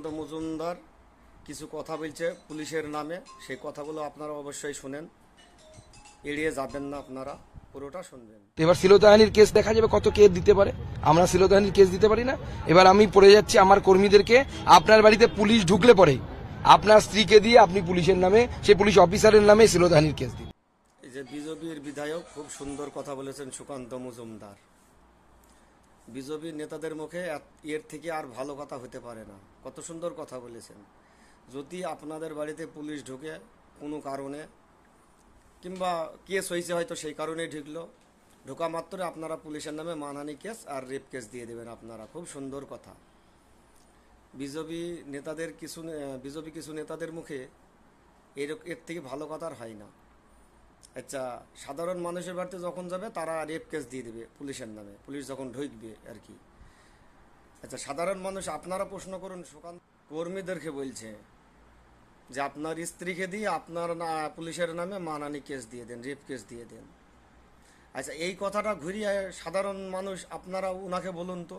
সুকান্ত মজুমদার। কিছু কথা বলছে পুলিশের নামে। সেই কথাগুলো আপনারা অবশ্যই শুনেন। এড়িয়ে যাবেন না আপনারা। পুরোটা শুনবেন। এবার শিলতাহানির কেস দেখা যাবে কত কে দিতে পারে। আমরা শিলতাহানির কেস দিতে পারি না। এবার আমি পড়ে যাচ্ছি আমার কর্মীদেরকে। আপনার বাড়িতে পুলিশ ঢুকলে পরে। আপনার স্ত্রীকে দিয়ে আপনি পুলিশের নামে সেই পুলিশ অফিসারের নামে শিলতাহানির কেস দিন। এই যে বিজেপির বিধায়ক খুব সুন্দর কথা বলেছেন সুকান্ত মজুমদার। বিজেপির নেতাদের মুখে এর থেকে আর ভালো কথা হতে পারে না। কত সুন্দর কথা বলেছেন। যদি আপনাদের বাড়িতে পুলিশ ঢুকে কোনো কারণে, কিংবা কেস হয়েছে হয়তো সেই কারণেই ঢুকলো, ঢোকা মাত্র আপনারা পুলিশের নামে মানহানি কেস আর রেপ কেস দিয়ে দেবেন আপনারা। খুব সুন্দর কথা। বিজেপি নেতাদের কিছু বিজেপি কিছু নেতাদের মুখে এর এর থেকে ভালো কথা আর হয় না। আচ্ছা সাধারণ মানুষের বাড়িতে যখন যাবে, তারা রেপ কেস দিয়ে দেবে পুলিশের নামে। পুলিশ যখন ঢুকবে আর কি। আচ্ছা সাধারণ মানুষ, আপনারা প্রশ্ন করুন, সুকান্ত কর্মীদেরকে বলছে যে, আপনার স্ত্রীকে দিয়ে আপনার না, পুলিশের নামে মানানি কেস দিয়ে দেন রেপ কেস দিয়ে দেন। আচ্ছা এই কথাটা ঘুরিয়ে সাধারণ মানুষ, আপনারা উনাকে বলুন তো।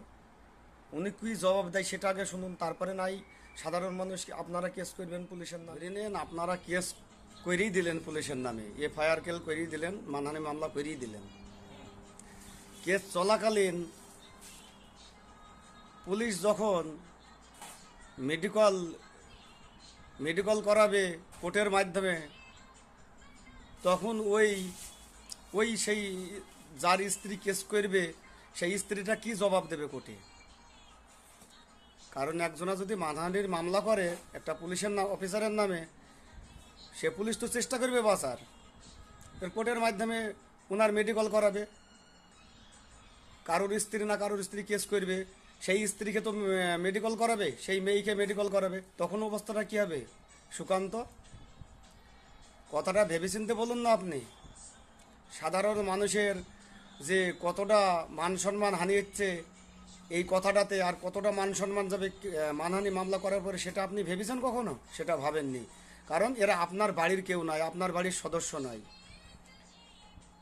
উনি কী জবাব দেয় সেটা আগে শুনুন, তারপরে নাই। সাধারণ মানুষ আপনারা কেস করবেন পুলিশের নামে? আপনারা কেস করেই দিলেন পুলিশের নামে। এফআইআর কেল করেই দিলেন, মানহানি মামলা করেই দিলেন। কেস চলাকালীন পুলিশ যখন মেডিকেল মেডিকেল করাবে কোর্টের মাধ্যমে, তখন ওই ওই সেই যার স্ত্রী কেস করবে, সেই স্ত্রীটা কি জবাব দেবে কোর্টে? কারণ একজনা যদি মানহানির মামলা করে, একটা পুলিশের নাম অফিসারের নামে সে পুলিশ তো চেষ্টা করবে বাঁচার কোর্টের মাধ্যমে ওনার মেডিকেল করাবে। কারোর স্ত্রী না কারোর স্ত্রী কেস করবে। সেই স্ত্রীকে তো মেডিকেল করাবে, সেই মেয়েকে মেডিকেল করাবে। তখন অবস্থাটা কি হবে? সুকান্ত, কথাটা ভেবেচিন্তে বলুন না আপনি। সাধারণ মানুষের যে কতটা মান সম্মান হানি হচ্ছে, এই কথাটাতে আর কতটা মান সম্মান যাবে মানহানি মামলা করার পরে সেটা আপনি ভেবেছেন কখনো? সেটা ভাবেননি। কারণ এরা আপনার বাড়ির কেউ নয়, আপনার বাড়ির সদস্য নয়।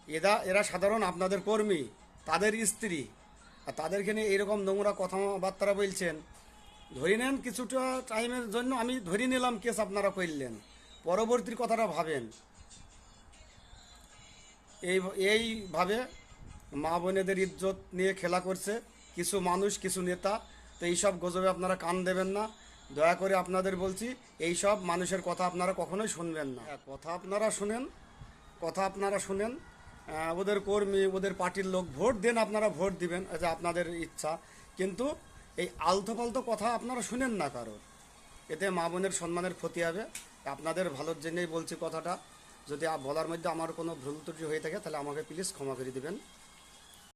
এরা এরা সাধারণ আপনাদের কর্মী, তাদের স্ত্রী। আর তাদেরকে নিয়ে এরকম নোংরা কথাবার্তা বলছেন। ধরে নেন কিছুটা টাইমের জন্য আমি ধরে নিলাম কেস আপনারা করলেন। পরবর্তীর কথাটা ভাবেন। এই, এইভাবে মা বোনেদের ইজ্জত নিয়ে খেলা করছে। কিছু মানুষ, কিছু নেতা, তো এইসব গজবে আপনারা কান দেবেন না। দয়া করে আপনাদের বলছি, এই সব মানুষের কথা আপনারা কখনোই শুনবেন না। কথা আপনারা শুনেন, কথা আপনারা শুনেন ওদের কর্মী, ওদের পার্টির লোক ভোট দেন, আপনারা ভোট দিবেন, এটা আপনাদের ইচ্ছা। কিন্তু এই আলতো পালতো কথা আপনারা শুনেন না কারোর। এতে মা বোনের সম্মানের ক্ষতি হবে। আপনাদের ভালোর জন্যই বলছি কথাটা। যদি বলার মধ্যে আমার কোনো ভুল ত্রুটি হয়ে থাকে, তাহলে আমাকে প্লিজ ক্ষমা করে দিবেন।